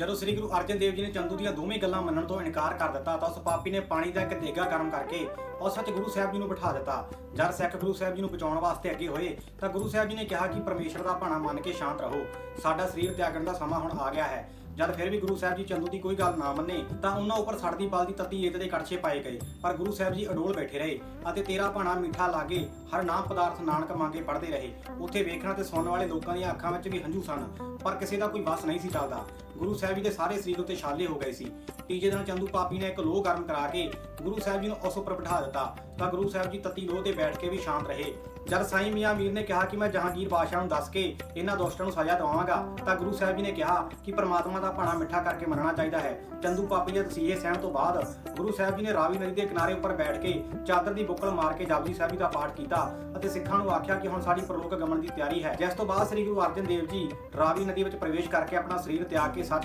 ਜਦੋਂ ਸ੍ਰੀ ਗੁਰੂ ਅਰਜਨ ਦੇਵ ਜੀ ਨੇ ਚੰਦੂ ਦੀਆਂ ਦੋਵੇਂ ਗੱਲਾਂ ਮੰਨਣ ਤੋਂ ਇਨਕਾਰ ਕਰ ਦਿੱਤਾ ਤਾਂ ਉਸ ਪਾਪੀ ਨੇ ਪਾਣੀ ਦਾ ਇੱਕ ਦੇਗਾ ਗਰਮ ਕਰਕੇ ਉਸ ਵਿੱਚ ਗੁਰੂ ਸਾਹਿਬ ਜੀ ਨੂੰ ਬਿਠਾ ਦਿੱਤਾ। ਜਦ ਸਿੱਖ ਗੁਰੂ ਸਾਹਿਬ ਜੀ ਨੂੰ ਬਚਾਉਣ ਵਾਸਤੇ ਅੱਗੇ ਹੋਏ ਤਾਂ ਗੁਰੂ ਸਾਹਿਬ ਜੀ ਨੇ ਕਿਹਾ ਕਿ ਪਰਮੇਸ਼ਰ ਦਾ ਭਾਣਾ ਮੰਨ ਕੇ ਸ਼ਾਂਤ ਰਹੋ। ਸਾਡਾ ਸਰੀਰ ਤਿਆਗਣ ਦਾ ਸਮਾਂ ਹੁਣ ਆ ਗਿਆ ਹੈ। ਜਦ ਫਿਰ ਵੀ ਗੁਰੂ ਸਾਹਿਬ ਜੀ ਚੰਦੂ ਦੀ ਕੋਈ ਗੱਲ ਨਾ ਮੰਨੇ, ਤਾਂ ਉਹਨਾਂ ਉੱਪਰ ਸੜਦੀ ਬਲਦੀ ਤੱਤੀ ਰੇਤ ਦੇ ਕੜਛੇ ਪਾਏ ਗਏ। ਪਰ ਗੁਰੂ ਸਾਹਿਬ ਜੀ ਅਡੋਲ ਬੈਠੇ ਰਹੇ ਅਤੇ ਤੇਰਾ ਭਾਣਾ ਮਿੱਠਾ ਲਾਗੇ ਹਰ ਨਾਮ ਪਦਾਰਥ ਨਾਨਕ ਮੰਗੇ ਪੜਦੇ ਰਹੇ। ਉੱਥੇ ਵੇਖਣਾ ਤੇ ਸੁਣਨ ਵਾਲੇ ਲੋਕਾਂ ਦੀਆਂ ਅੱਖਾਂ ਵਿੱਚ ਵੀ ਹੰਝੂ ਸਨ, ਪਰ ਕਿਸੇ ਦਾ ਕੋਈ ਵਸ ਨਹੀਂ ਸੀ ਚੱਲਦਾ। ਗੁਰੂ ਸਾਹਿਬ ਜੀ ਦੇ ਸਾਰੇ ਸਰੀਰ ਉੱਤੇ ਛਾਲੇ ਹੋ ਗਏ ਸੀ। ਤੀਜੇ ਦਿਨ ਚੰਦੂ ਪਾਪੀ ਨੇ ਇੱਕ ਲੋਹ ਗਰਮ ਕਰਾ ਕੇ ਗੁਰੂ ਸਾਹਿਬ ਜੀ ਨੂੰ ਉਸ ਉੱਪਰ ਬਿਠਾ ਦਿੱਤਾ, ਤਾਂ ਗੁਰੂ ਸਾਹਿਬ ਜੀ ਤੱਤੀ ਲੋਹ ਤੇ ਬੈਠ ਕੇ ਵੀ ਸ਼ਾਂਤ ਰਹੇ। ਜਦ ਸਾਈਂ ਮੀਆਂ ਮੀਰ ਨੇ ਕਿਹਾ ਕਿ ਮੈਂ ਜਹਾਂਗੀਰ ਬਾਦਸ਼ਾਹ ਨੂੰ ਦੱਸ ਕੇ ਇਹਨਾਂ ਦੋਸਤਾਂ ਨੂੰ ਸਜ਼ਾ ਦਵਾਵਾਂਗਾ ਤਾਂ ਗੁਰੂ ਸਾਹਿਬ ਜੀ ਨੇ ਕਿਹਾ ਕਿ ਪ੍ਰਮਾਤਮਾ ਦਾ ਭਾਣਾ ਮਿੱਠਾ ਕਰਕੇ ਮੰਨਣਾ ਚਾਹੀਦਾ ਹੈ। ਚੰਦੂ ਪਾਪੀ ਦੇ ਤਸੀਹੇ ਸਹਿਣ ਤੋਂ ਬਾਅਦ ਗੁਰੂ ਸਾਹਿਬ ਜੀ ਨੇ ਰਾਵੀ ਨਦੀ ਦੇ ਕਿਨਾਰੇ ਉੱਪਰ ਬੈਠ ਕੇ ਚਾਦਰ ਦੀ ਬੁੱਕਲ ਮਾਰ ਕੇ ਜਪਜੀ ਸਾਹਿਬ ਜੀ ਦਾ ਪਾਠ ਕੀਤਾ ਅਤੇ ਸਿੱਖਾਂ ਨੂੰ ਆਖਿਆ ਕਿ ਹੁਣ ਸਾਡੀ ਪ੍ਰਲੋਕ ਗਮਨ ਦੀ ਤਿਆਰੀ ਹੈ। ਜਿਸ ਤੋਂ ਬਾਅਦ ਸ੍ਰੀ ਗੁਰੂ ਅਰਜਨ ਦੇਵ ਜੀ ਰਾਵੀ ਨਦੀ ਵਿੱਚ ਪ੍ਰਵੇਸ਼ ਕਰਕੇ ਆਪਣਾ ਸਰੀਰ ਤਿਆਗ ਕੇ ਸੱਚ